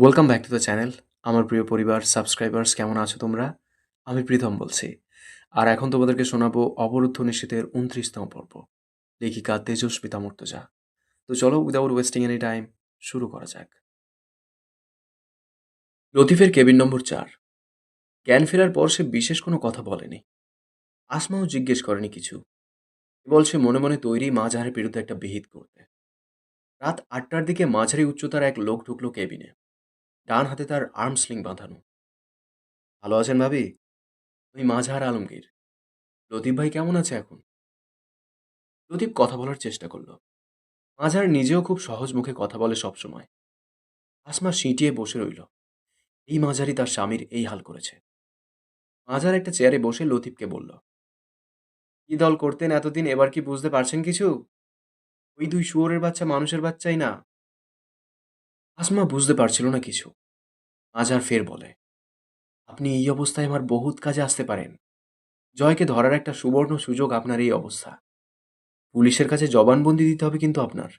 Welcome back to the channel আমার প্রিয় পরিবার সাবস্ক্রাইবার্স কেমন আছো তোমরা? আমি প্রীতম বলছি। আর এখন তোমাদেরকে শোনাবো অবরুদ্ধ নিষেধের উনত্রিশতম পর্ব। লেখিকা তেজস্মিতা মূর্তজা। তো চলো উইদাউট ওয়েস্টিং এনি টাইম শুরু করা যাক। লতিফের কেবিন নম্বর চার। জ্ঞান ফেরার পর সে বিশেষ কোনো কথা বলেনি। আসমাও জিজ্ঞেস করেনি কিছু। কেবল সে মনে মনে তৈরি মাঝারের বিরুদ্ধে একটা বিহিত করতে। রাত আটটার দিকে মাঝারি উচ্চতার এক লোক ঢুকলো কেবিনে ডান হাতে তার আর্ম স্লিং বাঁধানো। ভালো আছেন ভাবি? আমি মাঝহার আলমগীর। লতিফ ভাই কেমন আছে এখন? লতিফ কথা বলার চেষ্টা করল। মাঝহার নিজেও খুব সহজ মুখে কথা বলে সবসময়। আসমা সিঁটিয়ে বসে রইল। এই মাঝারি তার স্বামীর এই হাল করেছে। মাঝার একটা চেয়ারে বসে লতিফকে বলল, কি দল করতেন এতদিন? এবার কি বুঝতে পারছেন কিছু? ওই দুই শুয়োরের বাচ্চা মানুষের বাচ্চাই না। আসমা বুঝতে পারছিল না কিছু। আজার ফের বলে, আপনি এই অবস্থায় আমার বহুত কাজে আসতে পারেন। জয়কে ধরার একটা সুবর্ণ সুযোগ আপনার এই অবস্থা। পুলিশের কাছে জবানবন্দি দিতে হবে কিন্তু আপনার।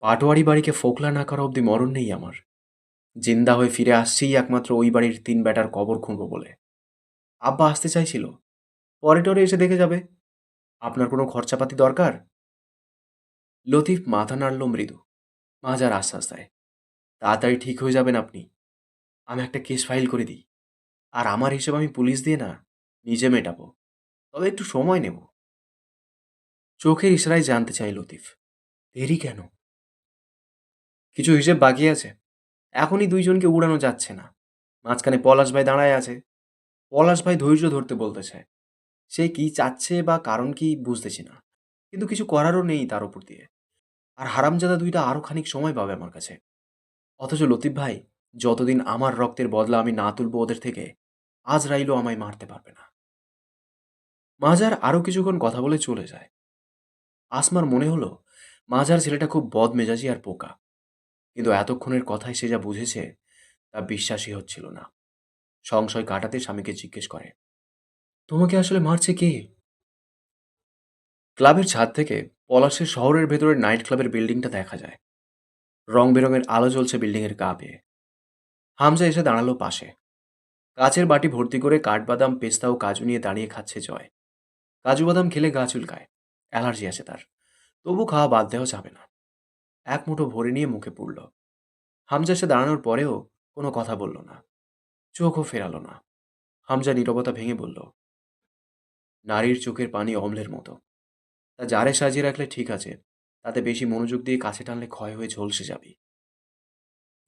পাটোয়ারি বাড়িকে ফোকলা না করা অবধি মরণ নেই আমার। জিন্দা হয়ে ফিরে আসছেই একমাত্র ওই বাড়ির তিন ব্যাটার কবর খুঁড়ব বলে। আব্বা আসতে চাইছিল। পরে টরে এসে দেখে যাবে। আপনার কোনো খরচাপাতি দরকার? লতিফ মাথা নাড়ল মৃদু। মাজার আশ্বাস দেয়। তাড়াতাড়ি ঠিক হয়ে যাবেন আপনি। আমি একটা কেস ফাইল করে দিই। আর আমার হিসেব আমি পুলিশ দিয়ে না, নিজে মেটাবো। তবে একটু সময় নেব। চোখের ইশারায় জানতে চাই লতিফ। দেরি কেন? কিছু হিসেব বাকি আছে। এখনই দুইজনকে উড়ানো যাচ্ছে না। মাঝখানে পলাশ ভাই দাঁড়ায় আছে। পলাশ ভাই ধৈর্য ধরতে বলতেছে সে কি চাচ্ছে বা কারণ কি বুঝতেছি না। কিন্তু কিছু করারও নেই তার উপর দিয়ে। আর হারামজাদা দুইটা আরও খানিক সময় পাবে আমার কাছে। অথচ লতিফ ভাই যতদিন আমার রক্তের বদলা আমি না তুলবো ওদের থেকে আজ রাইলো আমায় মারতে পারবে না। মাজার আরও কিছুক্ষণ কথা বলে চলে যায়। আসমার মনে হলো, মাজার ছেলেটা খুব বদমেজাজি আর পোকা কিন্তু এতক্ষণের কথায় সে যা বুঝেছে, তা বিশ্বাসই হচ্ছিল না। সংশয় কাটাতে স্বামীকে জিজ্ঞেস করে, তোমাকে আসলে মারছে কে? ক্লাবের ছাদ থেকে পলাশের শহরের ভেতরের নাইট ক্লাবের বিল্ডিংটা দেখা যায়। রং বেরঙের আলো জ্বলছে বিল্ডিংয়ের গা বেয়ে। হামজা এসে দাঁড়াল পাশে। কাচের বাটি ভর্তি করে কাঠবাদাম, পেস্তা ও কাজু নিয়ে দাঁড়িয়ে খাচ্ছে জয়। কাজু বাদাম খেলে গা চুলকায়, অ্যালার্জি আছে তার। তবু খাওয়া বাদ দেওয়া যাবে না। এক মুঠো ভরে নিয়ে মুখে পুড়ল। হামজা এসে দাঁড়ানোর পরেও কোনো কথা বলল না। চোখও ফেরালো না। হামজা নীরবতা ভেঙে বলল, নারীর চোখের পানি অম্লের মতো। তা জারে সাজিয়ে রাখলে ঠিক আছে, তাতে বেশি মনোযোগ দিয়ে কাছে টানলে ক্ষয় হয়ে ঝলসে যাবি।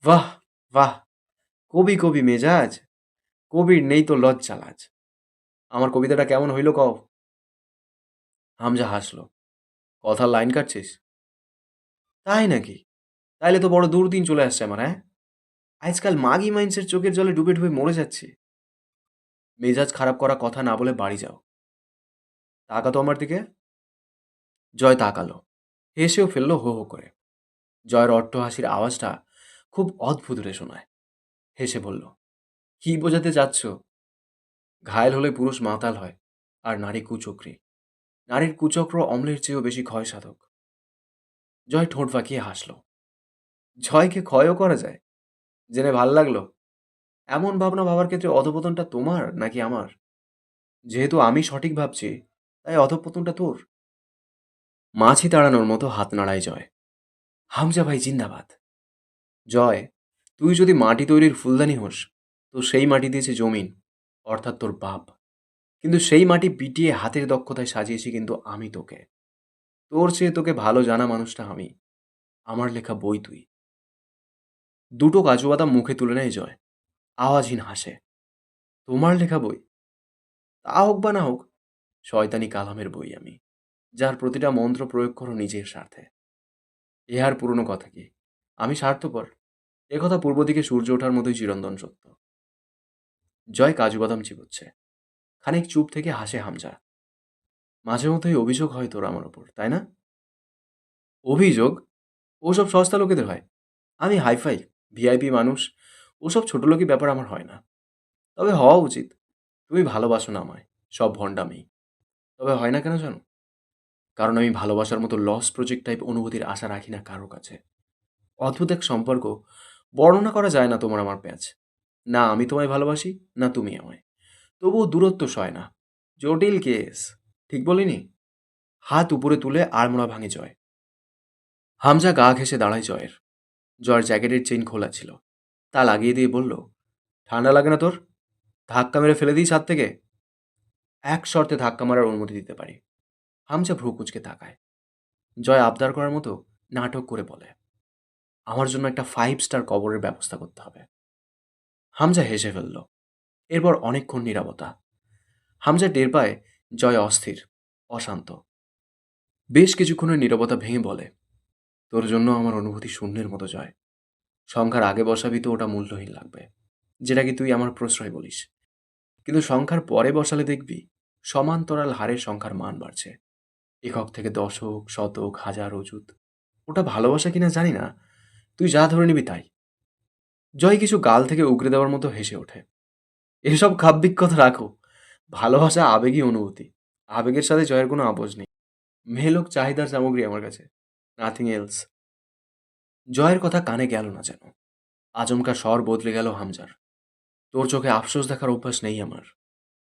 বাহ বাহ কবি কবি মেজাজ, কবির নেই তো লজ্জা লাজ। আমার কবিতাটা কেমন হইল কও? হামজা হাসলো। কথার লাইন কাটছিস? তাই নাকি? তাইলে তো বড় দুর্দিন চলে আসছে আমার হ্যাঁ? আজকাল মাগি মাইন্সের চোখের জলে ডুবে ডুবে মরে যাচ্ছি। মেজাজ খারাপ করা কথা না বলে বাড়ি যাও। তাকাতো আমার দিকে। জয় তাকালো। হেসেও ফেলল হো হো করে। জয়ের অট্ট হাসির আওয়াজটা খুব অদ্ভুত রে শোনায়। হেসে বলল, কি বোঝাতে চাচ্ছ? ঘায়েল হলে পুরুষ মাতাল হয়, আর নারী কুচক্রী। নারীর কুচক্র অম্লের চেয়েও বেশি ক্ষয় সাধক জয় ঠোঁট বাঁকিয়ে হাসল। জয়কে ক্ষয়ও করা যায়? জেনে ভালো লাগল। এমন ভাবনা ভাবার ক্ষেত্রে অধপতনটা তোমার নাকি আমার? যেহেতু আমি সঠিক ভাবছি, তাই অধপতনটা তোর। মাছি তাড়ানোর মতো হাত নাড়ায় জয়। হামজা ভাই, জিন্দাবাদ। জয় তুই যদি মাটি তৈরির ফুলদানি হোস, তো সেই মাটি দিয়েছে জমিন, অর্থাৎ তোর বাপ। কিন্তু সেই মাটি পিটিয়ে হাতের দক্ষতায় সাজিয়েছি কিন্তু আমি তোকে। তোর চেয়ে তোকে ভালো জানা মানুষটা আমি। আমার লেখা বই তুই। দুটো কাজু বাদাম মুখে তুলে নেয় জয়। আওয়াজহীন হাসে। তোমার লেখা বই? তা হোক বা না হোক, শয়তানি কালামের বই আমি, যার প্রতিটা মন্ত্র প্রয়োগ করো নিজের স্বার্থে। এ আর পুরনো কথা কি? আমি স্বার্থপর? একথা পূর্ব দিকে সূর্য ওঠার মতোই চিরন্তন সত্য। জয় কাজু বাদাম চিবোচ্ছে। খানিক চুপ থেকে হাসে হামজা। মাঝে মধ্যেই অভিযোগ হয় তোর আমার ওপর, তাই না? অভিযোগ? ওসব সস্তা লোকেদের হয়। আমি হাইফাই, ভিআইপি মানুষ। ওসব ছোট লোকই ব্যাপার আমার হয় না। তবে হওয়া উচিত। তুমি ভালোবাসো না আমায়, সব ভণ্ডামি। তবে হয় না কেন জানো? কারণ আমি ভালোবাসার মতো লস প্রজেক্ট টাইপ অনুভূতির আশা রাখি না কারও কাছে। অদ্ভুত এক সম্পর্ক বর্ণনা করা যায় না তোমার আমার প্যাচ। না, আমি তোমায় ভালোবাসি, না তুমি আমায়। তবুও দূরত্ব সয় না। জটিল কেস, ঠিক বলিনি? হাত উপরে তুলে আড়মোড়া ভাঙে জয়। হামজা গা ঘেসে দাঁড়ায় জয়ের। জয়ের জ্যাকেটের চেইন খোলা ছিল। তা লাগিয়ে দিয়ে বলল, ঠান্ডা লাগে না তোর? ধাক্কা মেরে ফেলে দিই ছাদ থেকে? এক শর্তে ধাক্কা মারার অনুমতি দিতে পারি। হামজা ভ্রু কুচকে তাকায়। জয় আবদার করার মতো নাটক করে বলে আমার জন্য একটা ফাইভ স্টার কবরের ব্যবস্থা করতে হবে। হামজা হেসে ফেলল। এরপর অনেকক্ষণ নীরবতা। হামজা টের পায় জয় অস্থির, অশান্ত। বেশ কিছুক্ষণের নীরবতা ভেঙে বলে, তোর জন্য আমার অনুভূতি শূন্যের মতো জয়। সংখ্যার আগে বসাবি তো ওটা মূল্যহীন লাগবে, যেটা কি তুই আমার প্রশ্রয় বলিস। কিন্তু সংখ্যার পরে বসালে দেখবি সমান্তরাল হারে সংখ্যার মান বাড়ছে। একক থেকে দশক, শতক, হাজার, অযুত, ওটা ভালোবাসা কিনা জানি না তুই যা ধরে নিবি তাই। জয় কিছু গাল থেকে উগরে দেওয়ার মতো হেসে ওঠে। এসব কাব্যিক কথা রাখো। ভালোবাসা আবেগী অনুভূতি। আবেগের সাথে জয়ের কোনো আপোষ নেই। মেহলোক চাহিদার সামগ্রী আমার কাছে। নাথিং এলস জয়ের কথা কানে গেল না যেন। আচমকা স্বর বদলে গেল হামজার। তোর চোখে আফসোস দেখার অভ্যাস নেই আমার।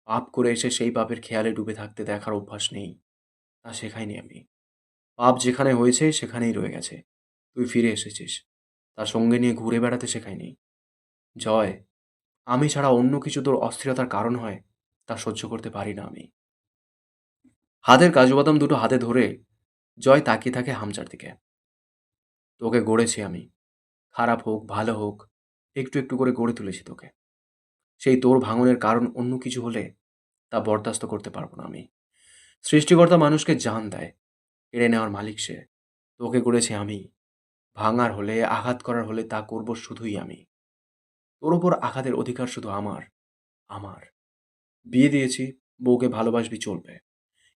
পাপ করে এসে সেই পাপের খেয়ালে ডুবে থাকতে দেখার অভ্যাস নেই। তা শেখাইনি আমি। পাপ যেখানে হয়েছে সেখানেই রয়ে গেছে। তুই ফিরে এসেছিস। তার সঙ্গে নিয়ে ঘুরে বেড়াতে শেখাইনি জয়, আমি ছাড়া অন্য কিছু তোর অস্থিরতার কারণ হয়, তা সহ্য করতে পারি না আমি। হাতের কাজু বাদাম দুটো হাতে ধরে জয় তাকিয়ে থাকে হামচার দিকে। তোকে গড়েছি আমি। খারাপ হোক, ভালো হোক, একটু একটু করে গড়ে তুলেছি তোকে। সেই তোর ভাঙনের কারণ অন্য কিছু হলে তা বরদাস্ত করতে পারব না আমি। সৃষ্টিকর্তা মানুষকে জান দেয় কেড়ে নেওয়ার মালিক সে। তোকে গড়েছি আমি। ভাঙার হলে, আঘাত করার হলে তা করব শুধুই আমি। তোর ওপর আঘাতের অধিকার শুধু আমার আমার। বিয়ে দিয়েছি, বউকে ভালোবাসবি চলবে।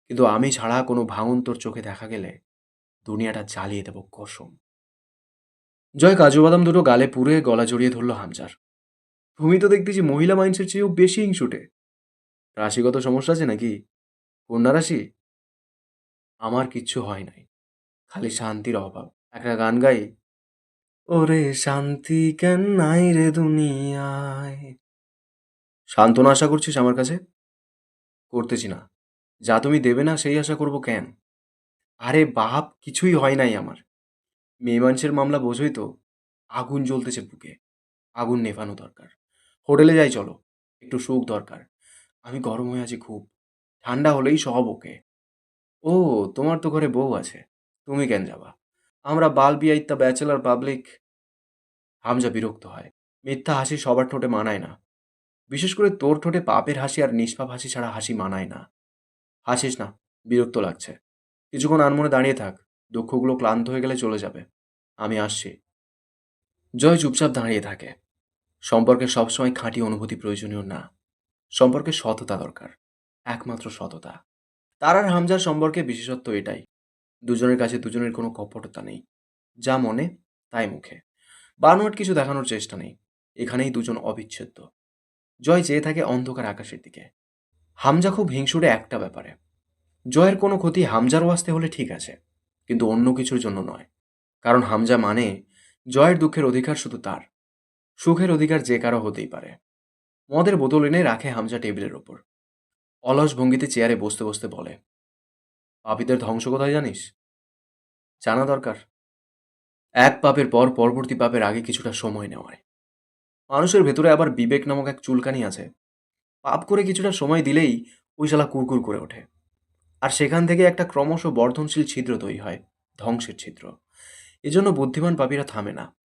কিন্তু আমি ছাড়া কোনো ভাঙন তোর চোখে দেখা গেলে দুনিয়াটা জ্বালিয়ে দেব কসম। জয়, কাজু বাদাম দুটো গালে পুরে গলা জড়িয়ে ধরল হামজার। তুমি তো দেখতেছি মহিলা মাইন্সের চেয়েও বেশি হিংসুটে। রাশিগত সমস্যা আছে নাকি? কন্যা রাশি? আমার কিচ্ছু হয় নাই। খালি শান্তির অভাব। একটা গান গাই? ওরে শান্তি কেন নাই রে দুনিয়ায়? সান্ত্বনা আশা করছিস আমার কাছে? করতেছি না। যা তুমি দেবে না সেই আশা করব কেন? আরে বাপ কিছুই হয় নাই আমার। মেয়ে মানুষের মামলা বোঝোই তো। আগুন জ্বলতেছে বুকে। আগুন নেভানো দরকার। হোটেলে যাই চলো একটু সুখ দরকার। আমি গরম হয়ে আছি খুব। ঠান্ডা হলেই সব ওকে। ও তোমার তো ঘরে বউ আছে। তুমি কেন যাবা? আমরা বাল বিয়াইত্যা ব্যাচেলার পাবলিক হামজা বিরক্ত হয়। মিথ্যা হাসি সবার ঠোঁটে মানায় না। বিশেষ করে তোর ঠোঁটে পাপের হাসি আর নিষ্পাপ হাসি ছাড়া হাসি মানায় না। হাসিস না, বিরক্ত লাগছে। কিছুক্ষণ আনমনে দাঁড়িয়ে থাক, দুঃখগুলো ক্লান্ত হয়ে গেলে চলে যাবে। আমি আসছি। জয় চুপচাপ দাঁড়িয়ে থাকে। সম্পর্কে সবসময় খাঁটি অনুভূতি প্রয়োজনীয় না। সম্পর্কে সততা দরকার। একমাত্র সততা। তার আর হামজার সম্পর্কে বিশেষত্ব এটাই। দুজনের কাছে দুজনের কোনো কপটতা নেই। যা মনে, তাই মুখে। বানোয়াট কিছু দেখানোর চেষ্টা নেই। এখানেই দুজন অবিচ্ছেদ্য। জয় চেয়ে থাকে অন্ধকার আকাশের দিকে। হামজা খুব হিংসুটে একটা ব্যাপারে। জয়ের কোনো ক্ষতি হামজারও আসতে হলে ঠিক আছে, কিন্তু অন্য কিছুর জন্য নয়। কারণ হামজা মানে জয়ের দুঃখের অধিকার শুধু তার। সুখের অধিকার যে কারও হতেই পারে। মদের বোতল এনে রাখে হামজা টেবিলের ওপর। অলস ভঙ্গিতে চেয়ারে বসতে বসতে বলে, পাপীদের ধ্বংস কোথায় জানিস? জানা দরকার। এক পাপের পর পরবর্তী পাপের আগে কিছুটা সময় নেওয়ায়। মানুষের ভেতরে আবার বিবেক নামক এক চুলকানি আছে। পাপ করে কিছুটা সময় দিলেই ওই শালা কুরকুর করে ওঠে। আর সেখান থেকে একটা ক্রমশ বর্ধনশীল ছিদ্র তৈরি হয়, ধ্বংসের ছিদ্র। এজন্য বুদ্ধিমান পাপীরা থামে না।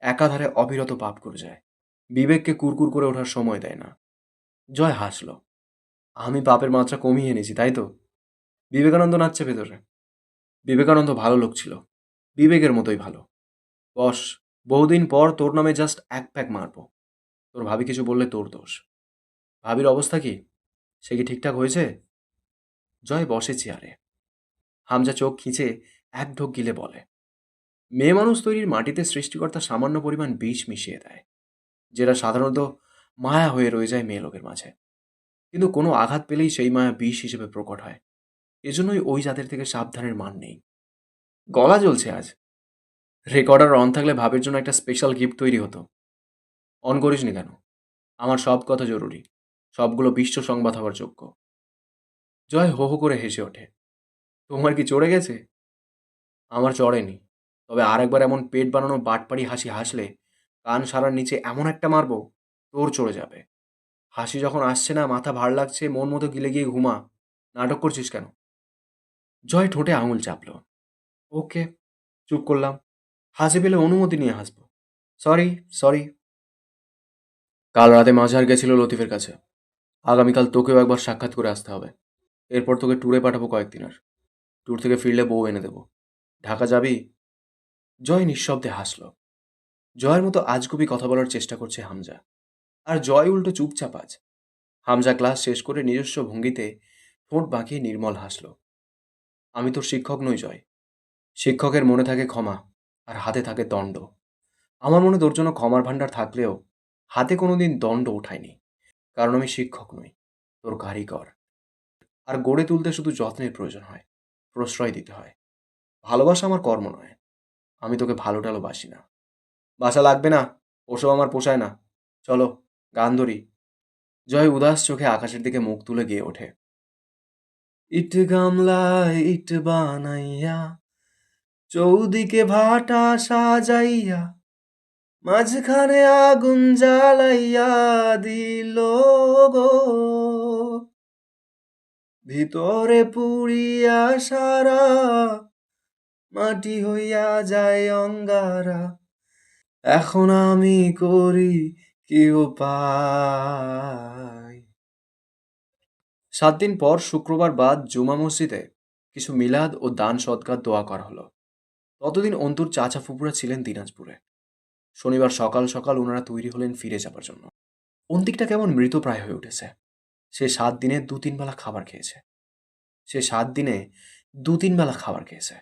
একাধারে অবিরত পাপ করে যায়। বিবেককে কুরকুর করে ওঠার সময় দেয় না। জয় হাসল। আমি পাপের মাত্রা কমিয়ে এনেছি, তাই তো? বিবেকানন্দ নাচছে ভেতরে। বিবেকানন্দ ভালো লোক ছিল। বিবেকের মতোই ভালো। বস, বহুদিন পর তোর নামে জাস্ট এক প্যাক মারবো। তোর ভাবি কিছু বললে তোর দোষ। ভাবির অবস্থা কি? সে কি ঠিকঠাক হয়েছে? জয় বসে চেয়ারে। হামজা চোখ খিঁচে এক ঢোক গিলে বলে, মেয়ে মানুষ তৈরির মাটিতে সৃষ্টিকর্তা সামান্য পরিমাণ বিষ মিশিয়ে দেয়, যেটা সাধারণত মায়া হয়ে রয়ে যায় মেয়ে লোকের মাঝে। কিন্তু কোনো আঘাত পেলেই সেই মায়া বিষ হিসেবে প্রকট হয়। এজন্যই ওই জাতের থেকে সাবধানের মান নেই। গলা জ্বলছে আজ। রেকর্ডার অন থাকলে ভাবের জন্য একটা স্পেশাল গিফট তৈরি হতো। অন করিসনি কেন? আমার সব কথা জরুরি। সবগুলো বিশ্ব সংবাদ হওয়ার যোগ্য। জয় হো হো করে হেসে ওঠে। তোমার কি চড়ে গেছে? আমার চড়েনি। তবে আরেকবার এমন পেট বানানো বাটপাড়ি হাসি হাসলে কান সারার নিচে এমন একটা মারবো, তোর চড়ে যাবে। হাসি যখন আসছে না, মাথা ভার লাগছে, মন মতো গিলে গিয়ে ঘুমা। নাটক করছিস কেন? জয় ঠোঁটে আঙুল চাপলো। ওকে, চুপ করলাম। হাসি পেলে অনুমতি নিয়ে হাসবো। Sorry sorry. কাল রাতে মাঝার গেছিল লতিফের কাছে। আগামীকাল তোকেও একবার সাক্ষাৎ করে আসতে হবে। এরপর তোকে ট্যুরে পাঠাবো কয়েকদিনের ট্যুর থেকে ফিরলে বউ এনে দেবো। ঢাকা যাবি? জয় নিঃশব্দে হাসল। জয়ের মতো আজগুবি কথা বলার চেষ্টা করছে হামজা। আর জয় উল্টো চুপচাপ আজ হামজা ক্লাস শেষ করে নিজস্ব ভঙ্গিতে ঠোঁট বাঁকিয়ে নির্মল হাসল। আমি তোর শিক্ষক নই, জয়। শিক্ষকের মনে থাকে ক্ষমা, আর হাতে থাকে দণ্ড। আমার মনে তোর জন্য ক্ষমার ভাণ্ডার থাকলেও হাতে কোনোদিন দণ্ড ওঠায়নি, কারণ আমি শিক্ষক নই, তোর কারিগর। আর গড়ে তুলতে শুধু যত্নের প্রয়োজন হয়, প্রশ্রয় দিতে হয়। ভালোবাসা আমার কর্ম নয়, আমি তোকে ভালো টালো বাসি না। বাসা লাগবে না, ওসব আমার পোষায় না। চলো, গান ধরি। জয় উদাস চোখে আকাশের দিকে মুখ তুলে গিয়ে ওঠে। ইট গামলায় ইট বানাইয়া, চৌদিকে ভাটা সাজাইয়া, মাঝখানে আগুন জ্বালাইয়া দিল গো। ভিতরে পুড়িয়া সারা, মাটি হইয়া যায় অঙ্গারা, এখন আমি করি কেউ উপায় সাত দিন পর শুক্রবার বাদ জুমা মসজিদে কিছু মিলাদ ও দান সৎকার দোয়া করা হলো। ততদিন অন্তুর চাচা ফুপুরা ছিলেন দিনাজপুরে। শনিবার সকাল সকাল ওনারা তৈরি হলেন ফিরে যাবার জন্য। অন্তিকটা কেমন মৃতপ্রায় হয়ে উঠেছে। সে সাত দিনে দু তিন বেলা খাবার খেয়েছে। সে সাত দিনে দু তিন বেলা খাবার খেয়েছে।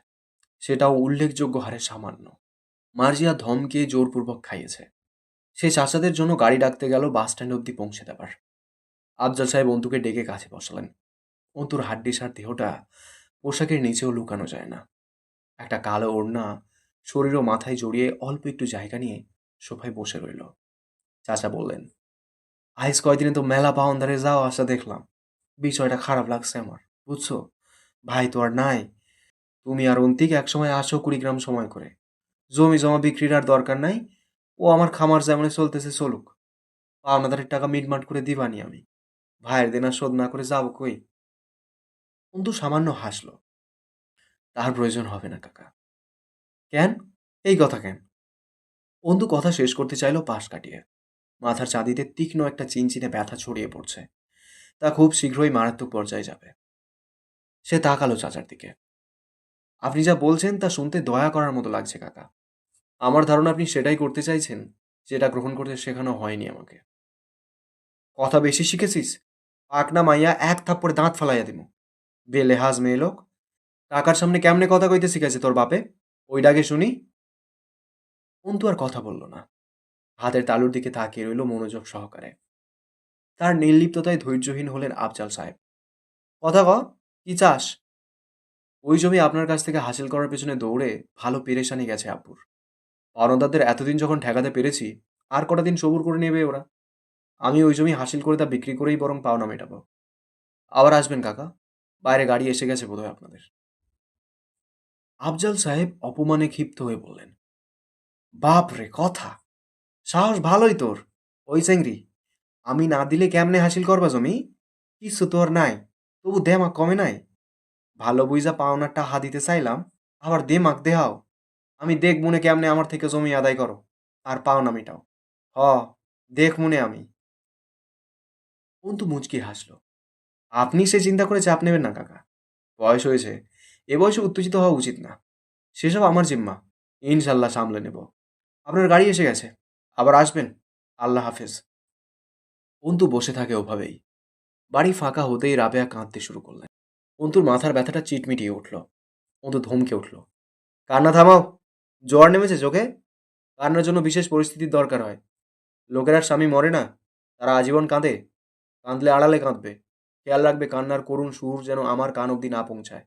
সেটাও উল্লেখযোগ্য হারে সামান্য। মার্জিয়া ধমকে জোরপূর্বক খাইয়েছে। সে চাচাদের জন্য গাড়ি ডাকতে গেল বাস স্ট্যান্ড অব্দি পৌঁছে দেবার। আফজাল সাহেব অন্তুকে ডেকে কাছে বসালেন। অন্তুর হাড্ডিসার দেহটা পোশাকের নিচেও লুকানো যায় না। একটা কালো ওড়না শরীর ও মাথায় জড়িয়ে অল্প একটু জায়গা নিয়ে সোফায় বসে রইল। চাচা বললেন আইস কয়দিনে তো মেলা পাওয়ান্দারে যাও আসা দেখলাম। বিষয়টা খারাপ লাগছে আমার, বুঝছ? ভাই তো আর নাই। তুমি আর অন্তিক একসময় আসো কুড়িগ্রাম সময় করে। জমি জমা বিক্রির আর দরকার নাই। ও আমার খামার যেমন চলতেছে চলুক। পাওনাদারের টাকা মিটমাট করে দিবানি আমি। ভাইয়ের দেনা শোধ না করে যাব কই? অন্তু সামান্য হাসলো। তার প্রয়োজন হবে না, কাকা। কেন? এই কথা কেন? অন্তু কথা শেষ করতে চাইলো পাশ কাটিয়ে। মাথার চাঁদিতে তীক্ষ্ণ একটা চিনচিনে ব্যথা ছড়িয়ে পড়ছে। তা খুব শীঘ্রই মারাত্মক পর্যায়ে যাবে। সে তাকালো চাচার দিকে। আপনি যা বলছেন তা শুনতে দয়া করার মতো লাগছে, কাকা। আমার ধারণা আপনি সেটাই করতে চাইছেন, যেটা গ্রহণ করতে শেখানো হয়নি আমাকে। কথা বেশি শিখেছিস? আকনা মাইয়া এক থাপ্পড়ে দাঁত ফালাইয়া দিমু। বেলেহাজ মেয়ে লোক, টাকার সামনে কেমনে কথা কইতে শিখেছে তোর বাপে? ওই ডাকে শুনি। অন্তু আর কথা বলল না। হাতের তালুর দিকে তাকিয়ে রইল মনোযোগ সহকারে। তার নির্লিপ্ততায় ধৈর্যহীন হলেন আফজাল সাহেব। কথা ক, কি চাস? ওই জমি আপনার কাছ থেকে হাসিল করার পেছনে দৌড়ে ভালো পেরেশানি গেছে আব্বুর। পাওনাদারদের এতদিন যখন ঠেকাতে পেরেছি, আর কটা দিন সবুর করে নেবে ওরা? আমি ওই জমি হাসিল করে তা বিক্রি করেই বরং পাওনা মেটাবো। আবার আসবেন কাকা, বাইরে গাড়ি এসে গেছে বোধহয় আপনাদের। আফজাল সাহেব অপমানে ক্ষিপ্ত হয়ে বললেন, বাপ রে, কথা! সাহস ভালোই তোর। ওই চেংরি আমি না দিলে কেমনে হাসিল করবা জমি? কিছু তোর নাই, তবু দেমাক কমে নাই। ভালো বুঝা পাওনার টাহা দিতে চাইলাম, আবার দেমাক দেহাও। আমি দেখ মনে কেমনে আমার থেকে জমি আদায় করো, আর পাওনা মেটাও। হ, দেখ মনে আমি। অন্তু মুচকি হাসল। আপনি সে চিন্তা করে চাপ নেবেন না, কাকা। বয়স হয়েছে। এ বয়সে উত্তেজিত হওয়া উচিত না। সেসব আমার জিম্মা। ইনশাল্লাহ সামলে নেব। আপনার গাড়ি এসে গেছে। আবার আসবেন। আল্লাহ হাফেজ। অন্তু বসে থাকে ওভাবেই। বাড়ি ফাঁকা হতেই রাবেয়া কাঁদতে শুরু করলেন। অন্তুর মাথার ব্যথাটা চিটমিটিয়ে উঠল। অন্তু ধমকে উঠল, কান্না থামাও। জ্বর নেমেছে চোখে। কান্নার জন্য বিশেষ পরিস্থিতির দরকার হয়। লোকের স্বামী মরে না। তারা আজীবন কাঁদে। কাঁদলে আড়ালে কাঁদবে। খেয়াল রাখবে কান্নার করুণ সুর যেন আমার কান অবধি না পৌঁছায়।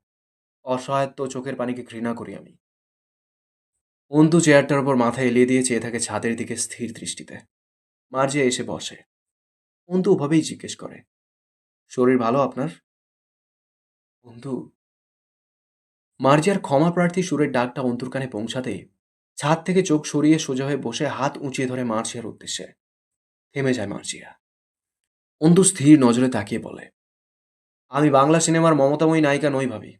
অসহায়ত্ব চোখের পানিকে ঘৃণা করি আমি। অন্তু চেয়ারটার উপর মাথা এলিয়ে দিয়ে চেয়ে থাকে ছাদের দিকে স্থির দৃষ্টিতে। মার্জিয়া এসে বসে। অন্তু ওভাবেই জিজ্ঞেস করে, শরীর ভালো আপনার? অন্তু মার্জিয়ার ক্ষমা প্রার্থী সুরের ডাকটা অন্তুর কানে পৌঁছাতেই ছাদ থেকে চোখ সরিয়ে সোজা হয়ে বসে হাত উঁচিয়ে ধরে মার্জিয়ার উদ্দেশ্যে। থেমে যায় মার্জিয়া। অন্তু স্থির নজরে তাকিয়ে বলে, আমি বাংলা সিনেমার মমতাময়ী নায়িকা নই ভাবি।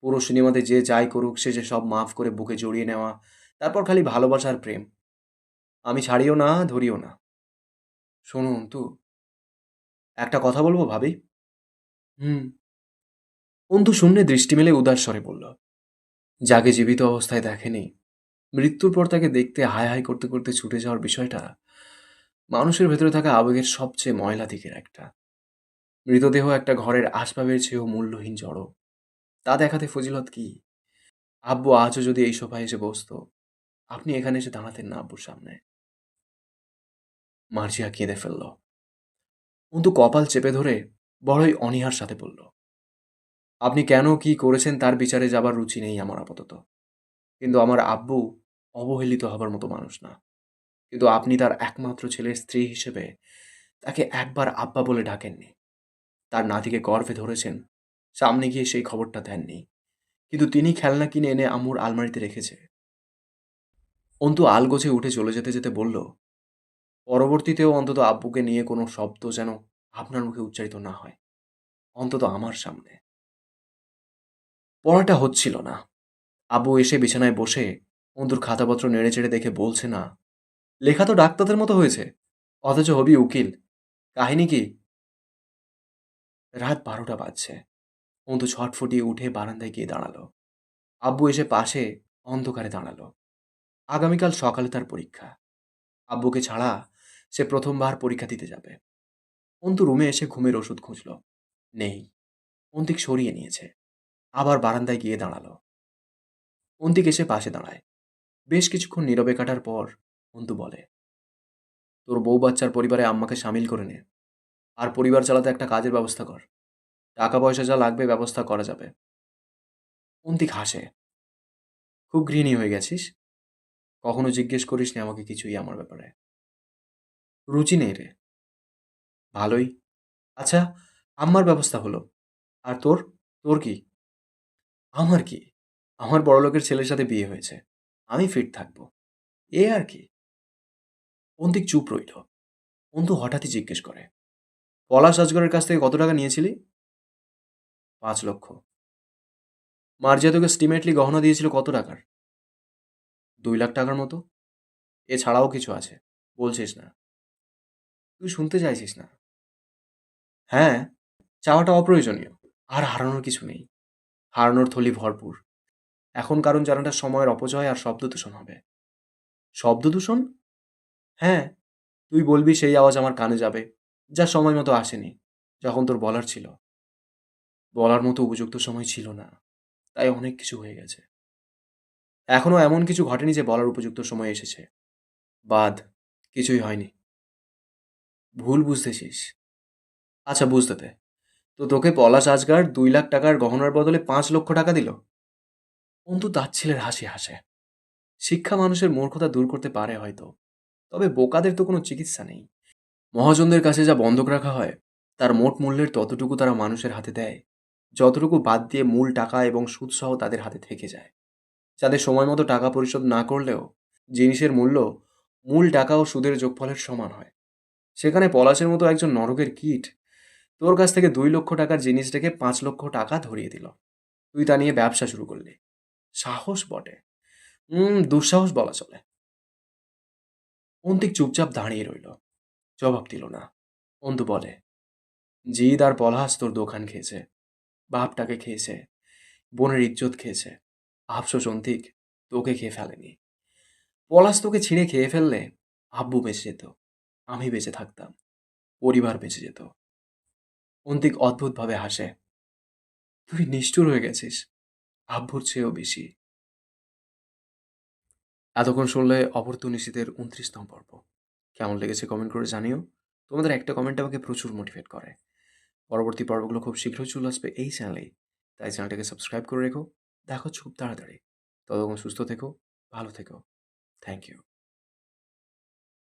পুরো সিনেমাতে যে যাই করুক, সে যে সব মাফ করে বুকে জড়িয়ে নেওয়া, তারপর খালি ভালোবাসার প্রেম। আমি ছাড়িও না, ধরিও না। শোনো অন্তু একটা কথা বলব ভাবি? হুম। অন্তু শূন্যে দৃষ্টি মেলে উদার স্বরে বলল, যাকে জীবিত অবস্থায় দেখেনি, মৃত্যুর পর তাকে দেখতে হায় হাই করতে করতে ছুটে যাওয়ার বিষয়টা মানুষের ভেতরে থাকা আবেগের সবচেয়ে ময়লা দিকের একটা। মৃতদেহ একটা ঘরের আসবাবের চেয়েও মূল্যহীন জড়ো। তা দেখাতে ফজিলত কি? আব্বু আজও যদি এই সোফায় এসে বসতো, আপনি এখানে এসে দাঁড়াতেন না আব্বুর সামনে। মার্জিয়া কেঁদে ফেলল। অন্তু কপাল চেপে ধরে বড়ই অনীহার সাথে বলল, আপনি কেন কি করেছেন তার বিচারে যাবার রুচি নেই আমার আপাতত। কিন্তু আমার আব্বু অবহেলিত হবার মতো মানুষ না। কিন্তু আপনি তার একমাত্র ছেলের স্ত্রী হিসেবে তাকে একবার আব্বা বলে ডাকেননি। তার নাতিকে গর্ভে ধরেছেন, সামনে গিয়ে সেই খবরটা দেননি। কিন্তু তিনি খেলনা কিনে এনে আম্মুর আলমারিতে রেখেছে। অন্তু আলগোছে উঠে চলে যেতে যেতে বলল, পরবর্তীতেও অন্তত আব্বুকে নিয়ে কোনো শব্দ যেন আপনার মুখে উচ্চারিত না হয়। অন্তত আমার সামনে। পড়াটা হচ্ছিল না। আব্বু এসে বিছানায় বসে অন্তুর খাতাপত্র নেড়ে চেড়ে দেখে বলছে না লেখা তো ডাক্তারদের মতো হয়েছে। অথচ হবি উকিল। কাহিনী কি? রাত বারোটা বাজছে। অন্তু ছটফটিয়ে উঠে বারান্দায় গিয়ে দাঁড়াল। আব্বু এসে পাশে অন্ধকারে দাঁড়াল। আগামীকাল সকালে তার পরীক্ষা। আব্বুকে ছাড়া সে প্রথমবার পরীক্ষা দিতে যাবে। অন্তু রুমে এসে ঘুমের ওষুধ খুঁজল। নেই। অন্তিক সরিয়ে নিয়েছে। আবার বারান্দায় গিয়ে দাঁড়াল। অন্তিক এসে পাশে দাঁড়ায়। বেশ কিছুক্ষণ নীরবে কাটার পর অন্তু বলে, তোর বউ বাচ্চার পরিবারে আম্মাকে সামিল করে নে, আর পরিবার চালাতে একটা কাজের ব্যবস্থা কর। টাকা পয়সা যা লাগবে ব্যবস্থা করা যাবে। অন্তিক হাসে, খুব গৃহিণী হয়ে গেছিস? কখনো জিজ্ঞেস করিস নি আমাকে কিছুই আমার ব্যাপারে? রুচি নেই রে। ভালোই। আচ্ছা আম্মার ব্যবস্থা হলো। আর তোর? তোর কি? আমার কি? আমার বড়লোকের ছেলের সাথে বিয়ে হয়েছে। আমি ফিট থাকব। এ আর কি? অন্তিক চুপ রইল? অন্তু হঠাৎই জিজ্ঞেস করে। পলাশ আজগরের কাছ থেকে কত টাকা নিয়েছিলি? পাঁচ লক্ষ। মার্জিয়া তোকে স্টিমেটলি গহনা দিয়েছিল কত টাকার? দুই লাখ টাকার মতো। এছাড়াও কিছু আছে। বলছিস না। তুই শুনতে চাইছিস না। হ্যাঁ চাওয়াটা অপ্রয়োজনীয়। আর হারানোর কিছু নেই। হারানোর থলি ভরপুর। এখন কারণ জানাটা সময়ের অপচয় আর শব্দ দূষণ হবে। শব্দ দূষণ হ্যাঁ তুই বলবি সেই আওয়াজ আমার কানে যাবে, যা সময় মতো আসেনি, যখন তোর বলার ছিল। বলার মতো উপযুক্ত সময় ছিল না, তাই অনেক কিছু হয়ে গেছে। এখনও এমন কিছু ঘটেনি যে বলার উপযুক্ত সময় এসেছে। বাদ, কিছুই হয়নি। ভুল বুঝতেছিস। আচ্ছা বুঝতে তো তোকে পলাশ আজগার দুই লাখ টাকার গহনার বদলে পাঁচ লক্ষ টাকা দিল? অন্তু তার ছেলের হাসি হাসে। শিক্ষা মানুষের মূর্খতা দূর করতে পারে হয়তো। তবে বোকাদের তো কোনো চিকিৎসা নেই। মহাজনদের কাছে যা বন্ধক রাখা হয়, তার মোট মূল্যের ততটুকু তারা মানুষের হাতে দেয়, যতটুকু বাদ দিয়ে মূল টাকা এবং সুদসহ তাদের হাতে থেকে যায়। যাদের সময় মতো টাকা পরিশোধ না করলেও জিনিসের মূল্য মূল টাকা ও সুদের যোগফলের সমান হয়। সেখানে পলাশের মতো একজন নরকের কীট তোর কাছ থেকে দুই লক্ষ টাকার জিনিস রেখে পাঁচ লক্ষ টাকা ধরিয়ে দিল। তুই তা নিয়ে ব্যবসা শুরু করলি। সাহস বটে। হুম দুঃসাহস বলা চলে। অন্তিক চুপচাপ দাঁড়িয়ে রইল। জবাব দিল না। অন্তু বলে, জিদ আর পলাশ তোর দোকান খেয়েছে। বাপটাকে খেয়েছে। বোনের ইজ্জত খেয়েছে। আফসোস অন্তিক, তোকে খেয়ে ফেলেনি। পলাশ তোকে ছিঁড়ে খেয়ে ফেললে আব্বু বেঁচে যেত, আমি বেঁচে থাকতাম, পরিবার বেঁচে যেত। অন্তিক অদ্ভুতভাবে হাসে, তুই নিষ্ঠুর হয়ে গেছিস। আব্বুর চেয়েও বেশি। এতক্ষণ শুনলে অপরতুনিসিদের উনত্রিশতম পর্ব। কেমন লেগেছে কমেন্ট করে জানিও। তোমাদের একটা কমেন্ট আমাকে প্রচুর মোটিভেট করে। পরবর্তী পর্বগুলো খুব শীঘ্রই চলে আসবে এই চ্যানেলেই তাই চ্যানেলটাকে সাবস্ক্রাইব করে রেখো। দেখো খুব তাড়াতাড়ি। ততক্ষণ সুস্থ থেকো, ভালো থেকো। Thank you